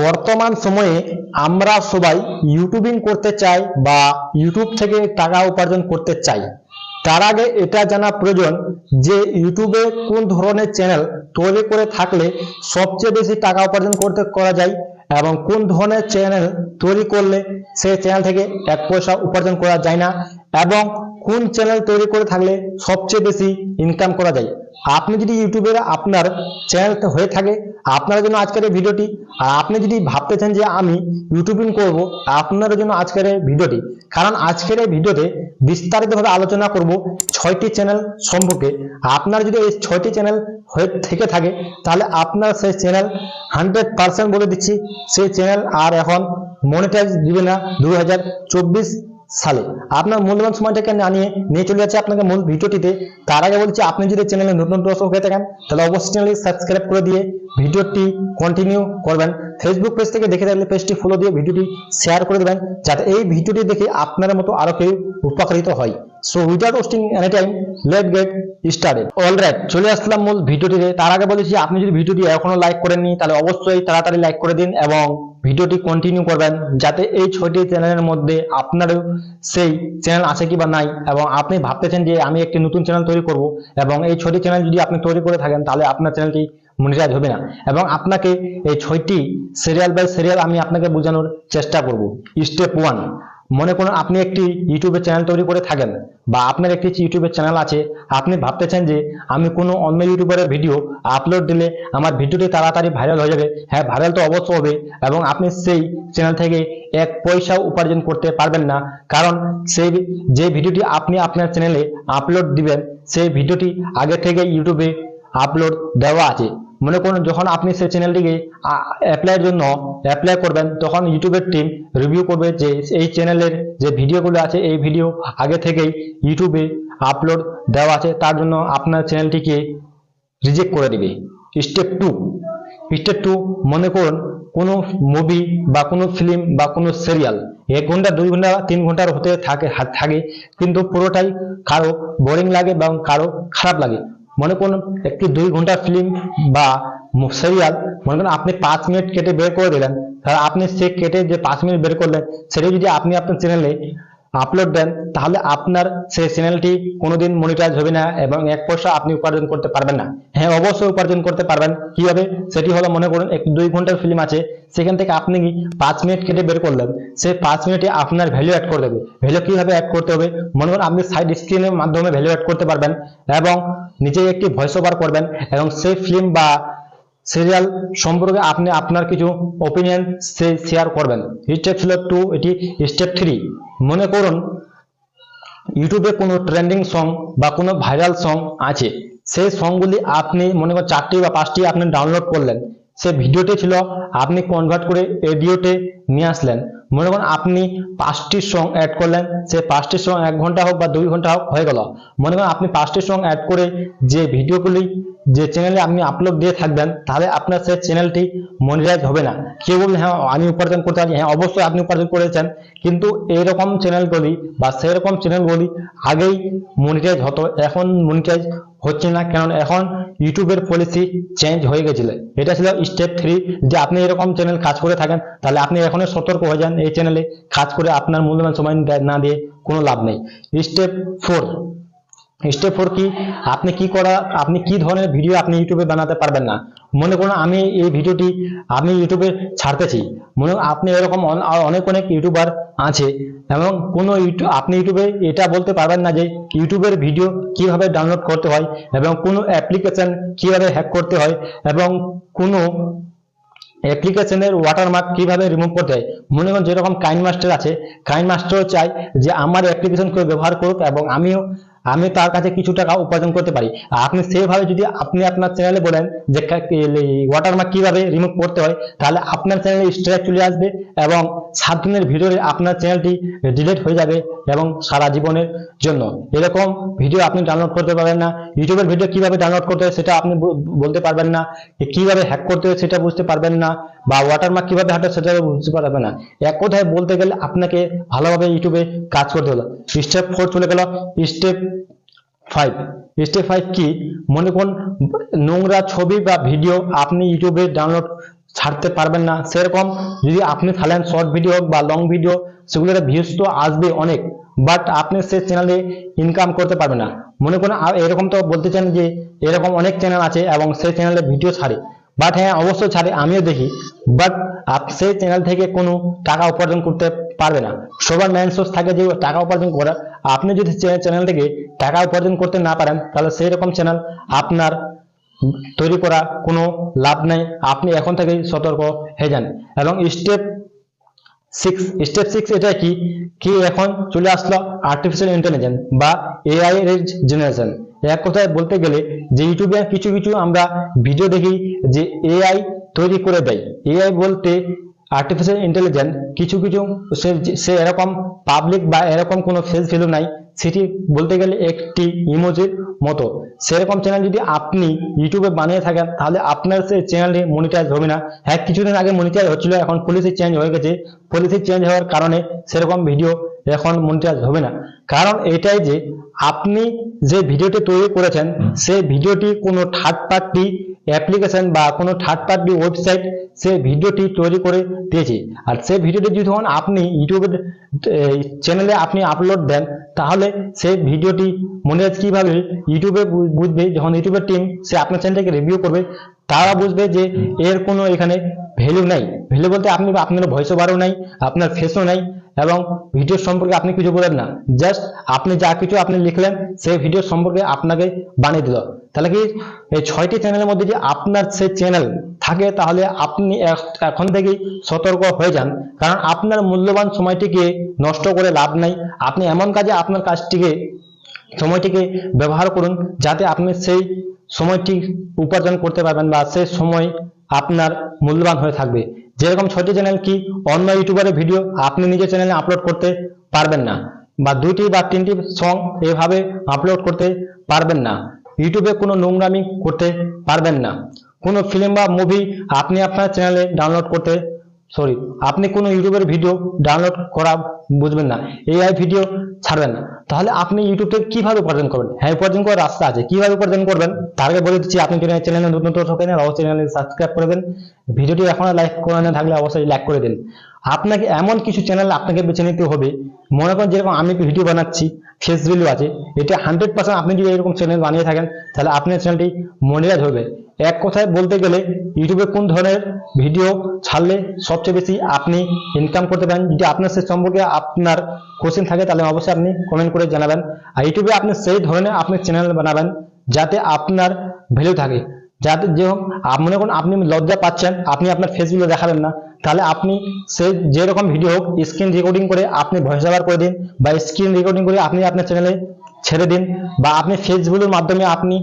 বর্তমান সময়ে আমরা সবাই ইউটিউবিং করতে চাই বা ইউটিউব থেকে টাকা উপার্জন করতে চাই। তার আগে এটা জানা প্রয়োজন যে ইউটিউবে কোন ধরনের চ্যানেল তৈরি করে থাকলে সবচেয়ে বেশি টাকা উপার্জন করতে করা যায় এবং কোন ধরনের চ্যানেল তৈরি করলে সেই চ্যানেল থেকে এক পয়সা উপার্জন করা যায় না এবং কোন চ্যানেল তৈরি করে থাকলে সবচেয়ে বেশি ইনকাম করা যায়। আপনি যদি ইউটিউবের আপনার চ্যানেল হয়ে থাকে, আপনার জন্য আজকের ভিডিওটি, আর আপনি যদি ভাবতে চান যে আমি ইউটিউবিং করব, আপনার জন্য আজকের ভিডিওটি। কারণ আজকের এই ভিডিওতে বিস্তারিতভাবে আলোচনা করব ছয়টি চ্যানেল সম্পর্কে। আপনার যদি এই ছয়টি চ্যানেল হয়ে থেকে থাকে, তাহলে আপনার সেই চ্যানেল হান্ড্রেড পার্সেন্ট বলে দিচ্ছি। সেই চ্যানেল আর এখন মনিটাইজ দিবে না দু হাজার চব্বিশ সালে। আপনার মূল্যবান সময়টাকে না নিয়ে নিয়ে চলে যাচ্ছে আপনাকে মূল ভিডিওটিতে। তার আগে বলছি, আপনি যদি চ্যানেলে নতুন দর্শক হয়ে থাকেন, তাহলে অবশ্যই চ্যানেলটি সাবস্ক্রাইব করে দিয়ে ভিডিওটি কন্টিনিউ করবেন। ফেসবুক পেজ থেকে দেখে থাকলে পেজটি ফলো দিয়ে ভিডিওটি শেয়ার করে দেবেন, যাতে এই ভিডিওটি দেখে আপনার মতো আরও কেউ উপকৃত হয়। So without wasting any time let get started alright চলে আসলাম মূল ভিডিওটিতে। তার আগে বলেছি, আপনি যদি ভিডিওটি এখনও লাইক করেননি, তাহলে অবশ্যই তাড়াতাড়ি লাইক করে দিন এবং ভিডিওটি কন্টিনিউ করবেন যাতে এই ছয়টি চ্যানেলের মধ্যে আপনারও সেই চ্যানেল আছে কি বা নাই এবং আপনি ভাবতেছেন যে আমি একটি নতুন চ্যানেল তৈরি করব এবং এই ছয়টি চ্যানেল যদি আপনি তৈরি করে থাকেন, তাহলে আপনার চ্যানেলটি মনিটাইজ হবে না। এবং আপনাকে এই ছয়টি সিরিয়াল বাই সিরিয়াল আমি আপনাকে বোঝানোর চেষ্টা করব। স্টেপ ওয়ান মনে করুন আপনি একটি ইউটিউবে চ্যানেল তৈরি করে থাকেন বা আপনার একটি ইউটিউবের চ্যানেল আছে, আপনি ভাবতেছেন যে আমি কোনো অন্য ইউটিউবারের ভিডিও আপলোড দিলে আমার ভিডিওটি তাড়াতাড়ি ভাইরাল হয়ে যাবে। হ্যাঁ ভাইরাল তো অবশ্য হবে এবং আপনি সেই চ্যানেল থেকে এক পয়সাও উপার্জন করতে পারবেন না। কারণ সেই যে ভিডিওটি আপনি আপনার চ্যানেলে আপলোড দিবেন, সেই ভিডিওটি আগে থেকে ইউটিউবে আপলোড দেওয়া আছে। মনে করুন যখন আপনি সেই চ্যানেলটিকে অ্যাপ্লাইয়ের জন্য অ্যাপ্লাই করবেন, তখন ইউটিউবের টিম রিভিউ করবে যে এই চ্যানেলের যে ভিডিওগুলো আছে, এই ভিডিও আগে থেকেই ইউটিউবে আপলোড দেওয়া আছে, তার জন্য আপনার চ্যানেলটিকে রিজেক্ট করে দিবে। স্টেপ টু স্টেপ টু মনে করুন কোনো মুভি বা কোনো ফিল্ম বা কোনো সিরিয়াল এক ঘণ্টা, দুই ঘণ্টা, তিন ঘণ্টার হতে থাকে থাকে কিন্তু পুরোটাই কারও বোরিং লাগে এবং কারও খারাপ লাগে। মনে করুন একটি দুই ঘণ্টা ফিল্ম বা সিরিয়াল মনে করুন আপনি পাঁচ মিনিট কেটে বের করে দিলেন। তাহলে আপনি সে কেটে যে পাঁচ মিনিট বের করলেন সেটা যদি আপনি আপনার চ্যানেলে আপলোড দেন, তাহলে আপনার সেই চ্যানেলটি কোনোদিন মনিটাইজ হবে না এবং এক পয়সা আপনি উপার্জন করতে পারবেন না। হ্যাঁ অবশ্যই উপার্জন করতে পারবেন। কীভাবে? সেটি হলো মনে করুন, এক দুই ঘণ্টার ফিল্ম আছে, সেখান থেকে আপনি কি পাঁচ মিনিট কেটে বের করলেন, সেই পাঁচ মিনিটে আপনার ভ্যালু অ্যাড করে দেবে। ভ্যালু কীভাবে অ্যাড করতে হবে? মনে করুন, আপনি সাইড স্ক্রিনের মাধ্যমে ভ্যালু অ্যাড করতে পারবেন এবং নিজে একটি ভয়েস ওভার করবেন এবং সেই ফিল্ম বা সিরিয়াল সম্পর্কে আপনি আপনার কিছু ওপিনিয়ন শেয়ার করবেন। স্টেপ ছিল টু এটি স্টেপ থ্রি মনে করুন ইউটিউবে কোনো ট্রেন্ডিং সং বা কোনো ভাইরাল সং আছে। সেই সংগুলি আপনি মনে করেন চারটি বা পাঁচটি আপনি ডাউনলোড করলেন। সে ভিডিওটি ছিল, আপনি কনভার্ট করে এডিওতে নিয়ে আসলেন। মনে করুন আপনি পাঁচটি সং অ্যাড করলেন সে পাঁচটি সং এক ঘণ্টা হোক বা দুই ঘণ্টা হোক হয়ে গেল। মনে করেন আপনি পাঁচটি সং অ্যাড করে যে ভিডিওগুলি, যে চ্যানেলে আপনি আপলোড দিয়ে থাকবেন, তাহলে আপনার সেই চ্যানেলটি মনিটাইজ হবে না। কেউ বলবেন হ্যাঁ আমি উপার্জন করতে পারি। হ্যাঁ অবশ্যই আপনি উপার্জন করেছেন, কিন্তু এইরকম চ্যানেলগুলি বা সেরকম চ্যানেলগুলি আগেই মনিটাইজ হতো, এখন মনিটাইজ হচ্ছে না, কারণ এখন ইউটিউবের পলিসি চেঞ্জ হয়ে গেছিল। এটা ছিল স্টেপ থ্রি যে আপনি এরকম চ্যানেল কাজ করে থাকেন, তাহলে আপনি এখনই সতর্ক হয়ে যান এই চ্যানেলে কাজ করে আপনার মূল্যবান সময় না দিয়ে কোনো লাভ নেই। স্টেপ ফোর স্টেপ ফোর কি? আপনি কি করা, আপনি কি ধরনের ভিডিও আপনি ইউটিউবে বানাতে পারবেন না? মনে করুন আমি এই ভিডিওটি আমি ইউটিউবে ছাড়তেছি। মনে আপনি এরকম অনেক অনেক ইউটিউবার আছে এবং কোনো ইউটিউব আপনি ইউটিউবে এটা বলতে পারবেন না যে ইউটিউবের ভিডিও কীভাবে ডাউনলোড করতে হয় এবং কোনো অ্যাপ্লিকেশন কীভাবে হ্যাক করতে হয় এবং কোনো অ্যাপ্লিকেশনের ওয়াটারমার্ক কীভাবে রিমুভ করতে হয়। মনে করুন যেরকম কাইন মাস্টার আছে কাইন মাস্টারও চাই যে আমার অ্যাপ্লিকেশন কেউ ব্যবহার করুক এবং আমিও আমি তার কাছে কিছু টাকা উপার্জন করতে পারি। আপনি সেভাবে যদি আপনি আপনার চ্যানেলে বলেন যে ওয়াটারমার্ক কীভাবে রিমুভ করতে হয়, তাহলে আপনার চ্যানেলে স্ট্রাইক চলে আসবে এবং সাত দিনের ভিডিওতে আপনার চ্যানেলটি ডিলিট হয়ে যাবে এবং সারা জীবনের জন্য। এরকম ভিডিও আপনি ডাউনলোড করতে পারবেন না। ইউটিউবের ভিডিও কীভাবে ডাউনলোড করতে হয় সেটা আপনি বলতে পারবেন না। কীভাবে হ্যাক করতে হয় সেটা বুঝতে পারবেন না বা ওয়াটারমার্ক কীভাবে হাঁটে সেটা বুঝতে পারবেন না। এক কথায় বলতে গেলে আপনাকে ভালোভাবে ইউটিউবে কাজ করতে হলো। স্টেপ ফোর চলে গেল। স্টেপ ফাইভ স্টেপ ফাইভ কি? মনে করুন, নোংরা ছবি বা ভিডিও আপনি ইউটিউবে ডাউনলোড ছাড়তে পারবেন না। সেরকম যদি আপনি ফেলেন শর্ট ভিডিও বা লং ভিডিও সেগুলোর ভিউজ তো আসবে অনেক বাট আপনি সে চ্যানেলে ইনকাম করতে পারবেন না। মনে করুন এরকম তো বলতে চান যে, এরকম অনেক চ্যানেল আছে এবং সেই চ্যানেলে ভিডিও ছাড়ে। বাট হ্যাঁ অবশ্যই ছাড়ে, আমিও দেখি। বাট সেই চ্যানেল থেকে কোনো টাকা উপার্জন করতে পারবে না। সবার মেন সোর্স থাকে যে টাকা উপার্জন করা। আপনি যদি চ্যানেল থেকে টাকা উপার্জন করতে না পারেন, তাহলে সেই রকম চ্যানেল আপনার তৈরি করা কোনো লাভ নাই। আপনি এখন থেকেই সতর্ক হয়ে যান। এবং স্টেপ সিক্স স্টেপ সিক্স এটা কি? কি এখন চলে আসলো? আর্টিফিশিয়াল ইন্টেলিজেন্স বা এআই জেনারেশন এক কথায় বলতে গেলে যে ইউটিউবে কিছু কিছু আমরা ভিডিও দেখি যে এআই তৈরি করে দেয়। এআই বলতে আর্টিফিশিয়াল ইন্টেলিজেন্স কিছু কিছু সে এরকম পাবলিক বা এরকম কোনো ফেস ভ্যালু নাই। সেটি বলতে গেলে একটি ইমোজির মতো। সেরকম চ্যানেল যদি আপনি ইউটিউবে বানিয়ে থাকেন, তাহলে আপনার সেই চ্যানেলটি মনিটাইজ হবে না। হ্যাঁ কিছুদিন আগে মনিটাইজ হচ্ছিল, এখন পলিসি চেঞ্জ হয়ে গেছে। পলিসি চেঞ্জ হওয়ার কারণে সেরকম ভিডিও এখন মনিটাইজ হবে না। কারণ এটাই যে, আপনি যে ভিডিওটি তৈরি করেছেন, সেই ভিডিওটি কোনো থার্ড পার্টি অ্যাপ্লিকেশন বা কোনো থার্ড পার্টি ওয়েবসাইট সেই ভিডিওটি তৈরি করে দিয়েছে। আর সেই ভিডিওটি যদি আপনি ইউটিউবের চ্যানেলে আপনি আপলোড দেন, তাহলে সেই ভিডিওটি মনে হয় কীভাবে ইউটিউবে বুঝবে, যখন ইউটিউবের টিম সে আপনার চ্যানেলটাকে রিভিউ করবে, তারা বুঝবে যে এর কোনো এখানে ভ্যালু নাই। ভ্যালু বলতে আপনি, আপনার ভয়েসও ওভারও নাই, আপনার ফেসও নাই এবং ভিডিও সম্পর্কে আপনি কিছু বলেন না। জাস্ট আপনি যা কিছু আপনি লিখলেন, সেই ভিডিও সম্পর্কে আপনাকে বানিয়ে দিল। তাহলে কি এই ছয়টি চ্যানেলের মধ্যে যে আপনার সেই চ্যানেল থাকে, তাহলে আপনি এখন থেকেই সতর্ক হয়ে যান। কারণ আপনার মূল্যবান সময়টিকে নষ্ট করে লাভ নাই। আপনি এমন কাজে আপনার কাজটিকে, সময়টিকে ব্যবহার করুন, যাতে আপনি সেই সময়টি উপার্জন করতে পারবেন বা সেই সময় আপনার মূল্যবান হয়ে থাকবে। যেরকম ছয়টি চ্যানেল কি অন্য ইউটিউবারের ভিডিও আপনি নিজের চ্যানেলে আপলোড করতে পারবেন না বা দুইটি বা তিনটি সং এভাবে আপলোড করতে পারবেন না। ইউটিউবে কোনো নোংরামি করতে পারবেন না। কোনো ফিল্ম বা মুভি আপনি আপনার চ্যানেলে ডাউনলোড করতে সরি আপনি কোনো ইউটিউবের ভিডিও ডাউনলোড করা বুঝবেন না এআই ভিডিও ছাড়বেন না। তাহলে আপনি ইউটিউবে থেকে কীভাবে উপার্জন করবেন? হ্যাঁ উপার্জন করার রাস্তা আছে। কীভাবে উপার্জন করবেন? তার আগে বলে দিচ্ছি, আপনি চ্যানেলে নতুন নতুন থাকেন, অবশ্যই চ্যানেলে সাবস্ক্রাইব করে দেন। ভিডিওটি এখনও লাইক করে না থাকলে অবশ্যই লাইক করে দিন। আপনাকে এমন কিছু চ্যানেল আপনাকে বেছে নিতে হবে। মনে করেন যেরকম আমি ভিডিও বানাচ্ছি ফেস ভ্যালু আছে। এটা হান্ড্রেড পার্সেন্ট আপনি যদি এরকম চ্যানেল বানিয়ে থাকেন, তাহলে আপনার চ্যানেলটি মনিটাইজ হবে। এক কথায় বলতে গেলে ইউটিউবে কোন ধরনের ভিডিও ছাড়লে সবচেয়ে বেশি আপনি ইনকাম করতে পারেন? যদি আপনার সে সম্পর্কে আপনার কোশ্চেন থাকে, তাহলে অবশ্যই আপনি কমেন্ট করে জানাবেন। আর ইউটিউবে আপনি সেই ধরনের আপনি চ্যানেল বানাবেন, যাতে আপনার ভ্যালু থাকে। যাতে যে হোক মনে করুন আপনি লজ্জা পাচ্ছেন, আপনি আপনার ফেসগুলো দেখাবেন না। তাহলে আপনি সে যেরকম ভিডিও হোক স্ক্রিন রেকর্ডিং করে আপনি ভয়েস ওভার করে দিন বা স্ক্রিন রেকর্ডিং করে আপনি আপনার চ্যানেলে ছেড়ে দিন বা আপনি ফেসবুকের মাধ্যমে আপনি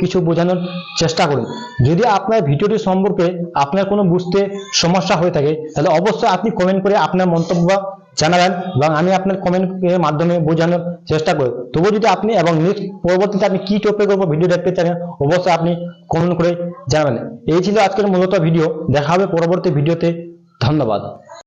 কিছু বোঝানোর চেষ্টা করুন। যদি আপনার ভিডিওটি সম্পর্কে আপনার কোনো বুঝতে সমস্যা হয়ে থাকে, তাহলে অবশ্যই আপনি কমেন্ট করে আপনার মন্তব্য জানাবেন এবং আমি আপনার কমেন্টের মাধ্যমে বোঝানোর চেষ্টা করি তবুও যদি আপনি এবং নেক্সট পরবর্তীতে আপনি কী টপিকের উপর ভিডিও দেখতে চান, অবশ্যই আপনি কমেন্ট করে জানাবেন। এই ছিল আজকের মূলত ভিডিও দেখা হবে পরবর্তী ভিডিওতে ধন্যবাদ।